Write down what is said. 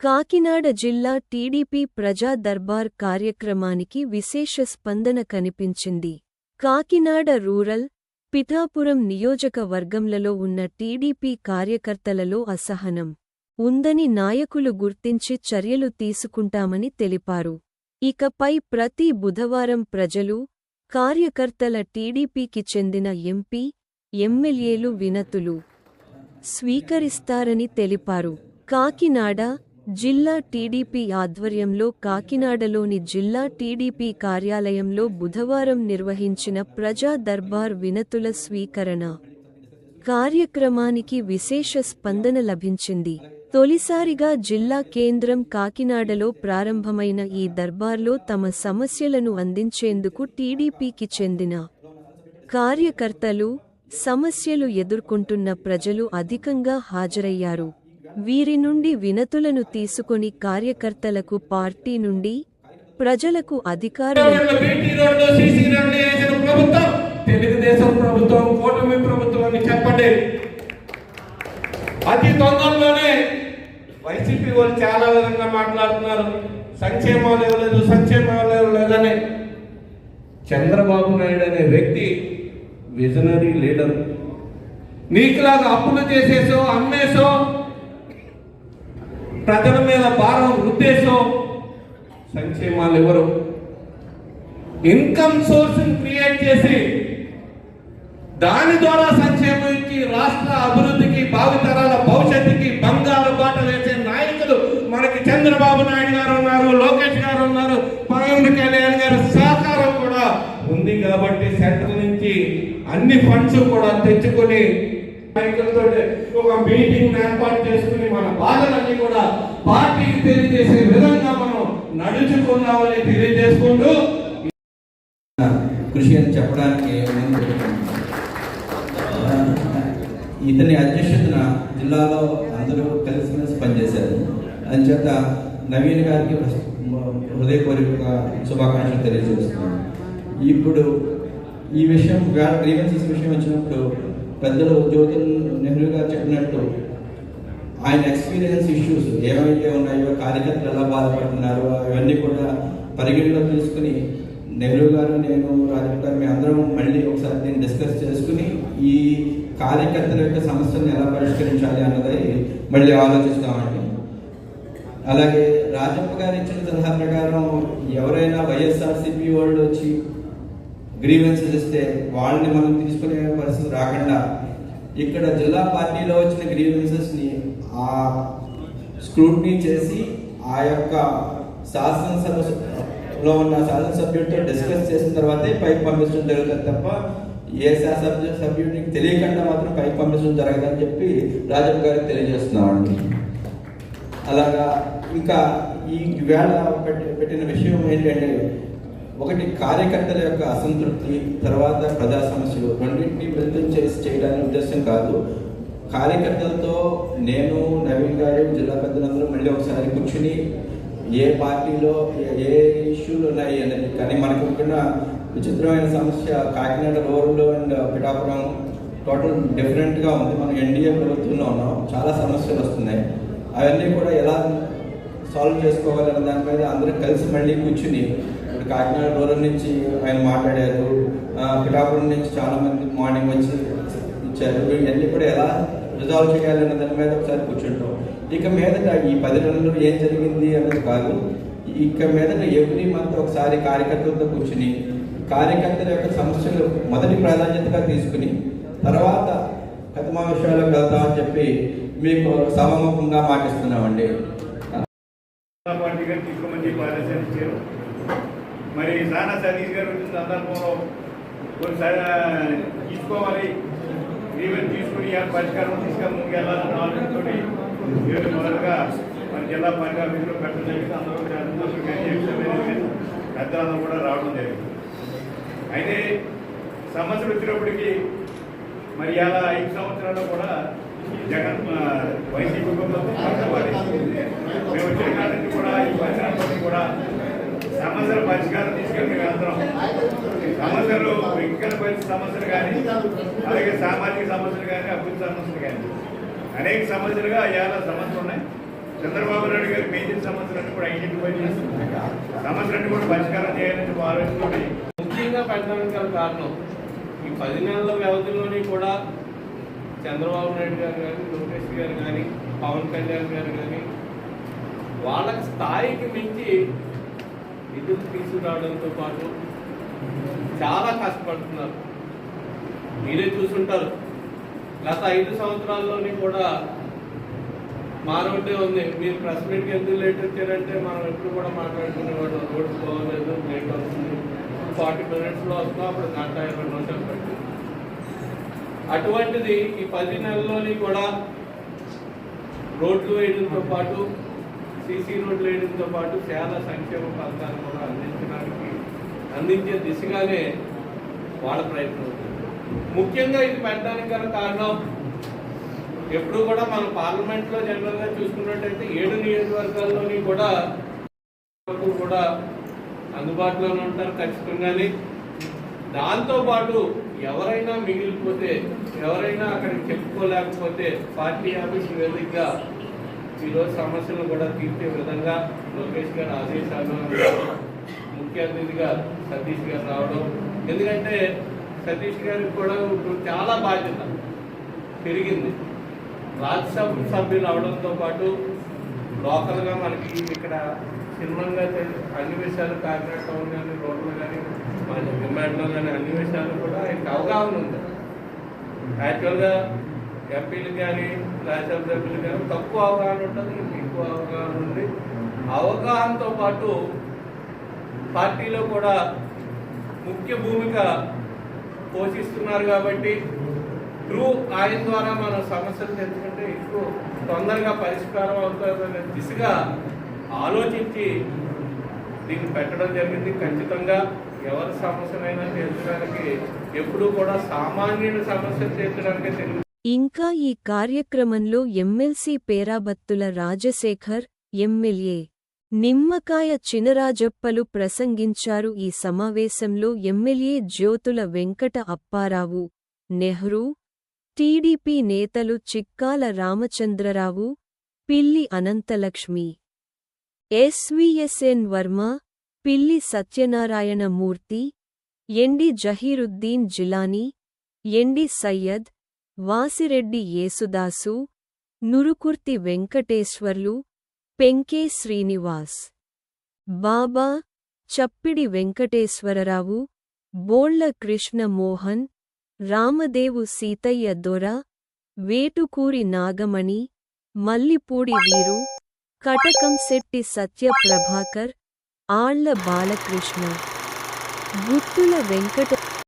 కాకినాడ జిల్లా టీడీపీ ప్రజా దర్బార్ కార్యక్రమానికి విశేష స్పందన కనిపించింది. కాకినాడ రూరల్ పిఠాపురం నియోజకవర్గంలలో ఉన్న టీడీపీ కార్యకర్తలలో అసహనం. ఉందని నాయకులు గుర్తించి చర్యలు తీసుకుంటామని తెలిపారు. ఇకపై ప్రతి బుధవారం ప్రజలు కార్యకర్తల టీడీపీకి చెందిన ఎంపీ ఎమ్మెల్యేలు వినతులు స్వీకరిస్తారని తెలిపారు. కాకినాడ జిల్లా టీడీపీ ఆధ్వర్యంలో కాకినాడలోని జిల్లా టీడీపీ కార్యాలయంలో బుధవారం నిర్వహించిన ప్రజా దర్బార్ వినతుల స్వీకరణ. కార్యక్రమానికి విశేష స్పందన లభించింది. తొలిసారిగా జిల్లా కేంద్రం కాకినాడలో ప్రారంభమైన ఈ దర్బార్లో తమ సమస్యలను అందించేందుకు టీడీపీకి చెందిన కార్యకర్తలు సమస్యలు ఎదుర్కొంటున్న ప్రజలు అధికంగా హాజరయ్యారు. వీరి నుండి వినతులను తీసుకొని కార్యకర్తలకు పార్టీ నుండి ప్రజలకు అధికారులు ప్రభుత్వం తెలుగుదేశం ప్రభుత్వం కూటమి ప్రభుత్వం అని చెప్పండి. అతి తొందరలోనే వైసీపీ వాళ్ళు చాలా విధంగా మాట్లాడుతున్నారు. సంక్షేమాలు ఇవ్వలేదు సంక్షేమాలు ఇవ్వలేదని చంద్రబాబు నాయుడు అనే వ్యక్తి విజనరీ లీడర్. నీకులాగా అప్పులు చేసేసో అమ్మేసో ప్రజల మీద భారం ఉద్దేశం సంక్షేమాలు ఎవరు? ఇన్కమ్ సోర్స్ క్రియేట్ చేసి దాని ద్వారా సంక్షేమానికి రాష్ట్ర అభివృద్ధికి భావితరాల భవిష్యత్తుకి బంగారు బాట వేసే నాయకులు మనకి చంద్రబాబు నాయుడు గారు ఉన్నారు లోకేష్ గారు ఉన్నారు పవన్ కళ్యాణ్ గారు సహకారం కూడా ఉంది కాబట్టి సెంట్రల్ నుంచి అన్ని ఫండ్స్ కూడా తెచ్చుకొని నాయకులతో ఒక మీటింగ్ ఏర్పాటు చేసుకుని మన బాధలన్నీ కూడా పార్టీకి తెలియజేసే విధంగా మనం నడుచుకున్నామని తెలియజేసుకుంటూ కృషి అని చెప్పడానికి ఇతని అధ్యక్షతన జిల్లాలో అందరూ కలిసిమెలిసి పనిచేశారు. అంచేత నవీన్ గారికి హృదయపూర్వక శుభాకాంక్షలు తెలియజేస్తున్నాను. ఇప్పుడు ఈ విషయం గ్రీవెన్సెస్ విషయం వచ్చినప్పుడు పెద్దలు జ్యోతుల్ నెహ్రూ గారు చెప్పినట్టు ఆయన ఎక్స్పీరియన్స్ ఇష్యూస్ ఏమైతే ఉన్నాయో కార్యకర్తలు ఎలా బాధపడుతున్నారో అవన్నీ కూడా పరిగణలో తీసుకుని నెహ్రూ గారు నేను రాజీవ్ గారు మీ అందరం మళ్ళీ ఒకసారి దీన్ని డిస్కస్ చేసుకుని ఈ కార్యకర్తల యొక్క సమస్యలను ఎలా పరిష్కరించాలి అన్నది మళ్ళీ ఆలోచిస్తామండి. అలాగే రాజప్ప గారు ఇచ్చిన సలహా ప్రకారం ఎవరైనా వైఎస్ఆర్సీపీ వాళ్ళు వచ్చి గ్రీవెన్సెస్ ఇస్తే వాళ్ళని మనం తీసుకునే పరిస్థితి రాకుండా ఇక్కడ జిల్లా పార్టీలో వచ్చిన గ్రీవెన్సెస్ని ఆ స్క్రూట్నీ చేసి ఆ యొక్క శాసనసభలో ఉన్న శాసనసభ్యుడితో డిస్కస్ చేసిన తర్వాతే పైకి పంపించడం జరుగుతుంది తప్ప ఏ శాసనసభ్యు సభ్యుడికి తెలియకుండా మాత్రం పైకి పంపించడం జరగదని చెప్పి రాజప్ప గారికి తెలియజేస్తున్నామండి. అలాగా ఇంకా ఈ వేళ పెట్టి- పెట్టిన విషయం ఏంటంటే ఒకటి కార్యకర్తల యొక్క అసంతృప్తి తర్వాత ప్రజా సమస్యలు. రెండింటినీ మిళితం చేసి చేయడానికి ఉద్దేశం కాదు. కార్యకర్తలతో నేను నవీన్ గారు జిల్లా పెద్దలందరూ మళ్ళీ ఒకసారి కూర్చుని ఏ పార్టీలో ఏ- ఏ ఇష్యూలు ఉన్నాయి అనేది కానీ మనకు ఉన్న విచిత్రమైన సమస్య Kakinada rural and Pithapuram total డిఫరెంట్గా ఉంది. మనం ఎన్డీఏ ప్రభుత్వంలో ఉన్నాం. చాలా సమస్యలు వస్తున్నాయి. అవన్నీ కూడా ఎలా సాల్వ్ చేసుకోవాలనే దాని మీద అందరూ కలిసి మళ్ళీ కూర్చుని ఇక్కడ కాకినాడ రూరల్ నుంచి ఆయన మాట్లాడారు. పిఠాపురం నుంచి చాలా మంది మార్నింగ్ వచ్చి ఇచ్చారు. వీళ్ళన్నీ కూడా ఎలా రిజాల్వ్ చేయాలన్న దాని మీద ఒకసారి కూర్చుంటాం. ఇక మీదట ఈ పది రోజుల్లో ఏం జరిగింది అన్నది కాదు. ఇక మీదట ఎవ్రీ మంత్ ఒకసారి కార్యకర్తలతో కూర్చుని కార్యకర్తల యొక్క సమస్యలు మొదటి ప్రాధాన్యతగా తీసుకుని తర్వాత కథమా విషయాలకు వెళ్తామని చెప్పి మీకు సమముఖంగా మాటిస్తున్నామండి జనతా పార్టీ గారు తీసుకోమని ఆదేశాలు ఇచ్చారు మరి సానా సతీష్ గారు వచ్చిన సందర్భంలో కొన్ని తీసుకోవాలి. ఈవెన్ తీసుకుని పరిష్కారం తీసుకొని ముందుకు వెళ్ళాలన్న ఆలోచనతో ఈరోజు మొదలుగా మన జిల్లా పార్టీ ఆఫీసులో పెట్టడం జరిగింది. అందరూ శాసనసభ్యులు పెద్దలందరూ కూడా రావడం జరిగింది. అయితే సమస్యలు వచ్చినప్పటికీ మరి అలా ఐదు సంవత్సరాల్లో కూడా జగన్ వైసీపీ ప్రభుత్వం పక్షపాతి. మేము వచ్చిన కాడ నుంచి కూడా ఈ పరిసరాలన్నీ కూడా సమస్యల పరిష్కారం తీసుకెళ్ళి మేము సమస్యలు వ్యక్తిగత పరిస్థితి సమస్యలు కానీ అలాగే సామాజిక సమస్యలు కానీ అభివృద్ధి సమస్యలు కానీ. అనేక సమస్యలుగా ఇవాళ సమస్యలు ఉన్నాయి. చంద్రబాబు నాయుడు గారి మేజర్ సమస్యలన్నీ కూడా ఐడెంటిఫై చేస్తున్నారు సమస్యలన్నీ కూడా పరిష్కారం చేయాలని ఆలోచనతోటి ముఖ్యంగా పెట్టడానికి గల కారణం. ఈ పది నెలల వ్యవధిలోని కూడా చంద్రబాబు నాయుడు గారు కానీ లోకేష్ గారు కానీ పవన్ కళ్యాణ్ గారు కానీ వాళ్ళకి స్థాయికి మించి నిధులు తీసుకురావడంతో పాటు చాలా కష్టపడుతున్నారు. మీరే చూసుంటారు. గత ఐదు సంవత్సరాల్లోని కూడా మా ఉంది. మీరు ప్రెస్ మీట్కి ఎందుకు లేట్ వచ్చారంటే మనం ఎప్పుడు కూడా మాట్లాడుకునేవాడు రోడ్డు పోలేదు లేట్ వస్తుంది ఫార్టీ మినిట్స్లో వస్తాం అప్పుడు గంట ఇరవై నిమిషాలు పట్టింది అటువంటిది ఈ పది నెలల్లోని కూడా రోడ్లు వేయడంతో పాటు సీసీ రోడ్లు వేయడంతో పాటు చాలా సంక్షేమ పథకాలు కూడా అందించడానికి అందించే దిశగానే వాళ్ళ ప్రయత్నం ముఖ్యంగా ఇది పెట్టడానికి గల కారణం ఎప్పుడు కూడా మన పార్లమెంట్లో జనరల్గా చూసుకున్నట్టయితే ఏడు నియోజకవర్గాల్లోని కూడా వరకు కూడా అందుబాటులోనే ఉంటారు ఖచ్చితంగానే. దాంతో పాటు ఎవరైనా మిగిలిపోతే ఎవరైనా అక్కడికి చెప్పుకోలేకపోతే పార్టీ ఆఫీస్ వేదికగా ఈరోజు సమస్యలను కూడా తీర్చే విధంగా లోకేష్ గారు ఆదేశాలు ముఖ్య అతిథిగా సతీష్ గారు రావడం. ఎందుకంటే సతీష్ గారికి కూడా ఇప్పుడు చాలా బాధ్యత పెరిగింది. రాజ్యసభ సభ్యులు అవడంతో పాటు లోకల్గా మనకి ఇక్కడ చిన్నంగా అన్ని విషయాలు కాకినాడ టౌన్ కానీ రోడ్లు కానీ మన డిమాండ్లో కానీ అన్ని విషయాలు కూడా ఆయనకు అవగాహన ఉంది. యాక్చువల్గా ఎంపీలు కానీ శాసన సభ్యులు కానీ తక్కువ అవగాహన ఉంటుంది ఎక్కువ అవగాహన ఉంది. అవగాహనతో పాటు పార్టీలో కూడా ముఖ్య భూమిక పోషిస్తున్నారు కాబట్టి ట్రూ ఆయన ద్వారా మన సమస్యలు తెచ్చుకుంటే ఎక్కువ తొందరగా పరిష్కారం అవుతుందనే దిశగా ఆలోచించి దీన్ని పెట్టడం జరిగింది. ఖచ్చితంగా ఎవరి సమస్యనైనా తీర్చడానికి ఎప్పుడూ కూడా సామాన్యుడి సమస్యలు తీర్చడానికి తెలుగు ఇంకా ఈ కార్యక్రమంలో ఎమ్మెల్సీ పేరాబత్తుల రాజశేఖర్ ఎమ్మెల్యే నిమ్మకాయ చినరాజప్పలు ప్రసంగించారు. ఈ సమావేశంలో ఎమ్మెల్యే జ్యోతుల వెంకట అప్పారావు నెహ్రూ టీడీపీ నేతలు చిక్కాల రామచంద్రరావు పిల్లి అనంతలక్ష్మి ఎస్వీఎస్ఎన్ వర్మ పిల్లి సత్యనారాయణ మూర్తి ఎండి జహీరుద్దీన్ జిలానీ ఎండి సయ్యద్ వాసిరెడ్డి యేసుదాసు నురుకుర్తి వెంకటేశ్వర్లు పెంకే శ్రీనివాస్. బాబా చప్పిడి వెంకటేశ్వరరావు బోళ్ళ కృష్ణ మోహన్ రామదేవు సీతయ్య దొర వేటుకూరి నాగమణి మల్లిపూడి వీరు కటకంశెట్టి సత్యప్రభాకర్ ఆళ్ళ బాలకృష్ణ. గుత్తుల వెంకట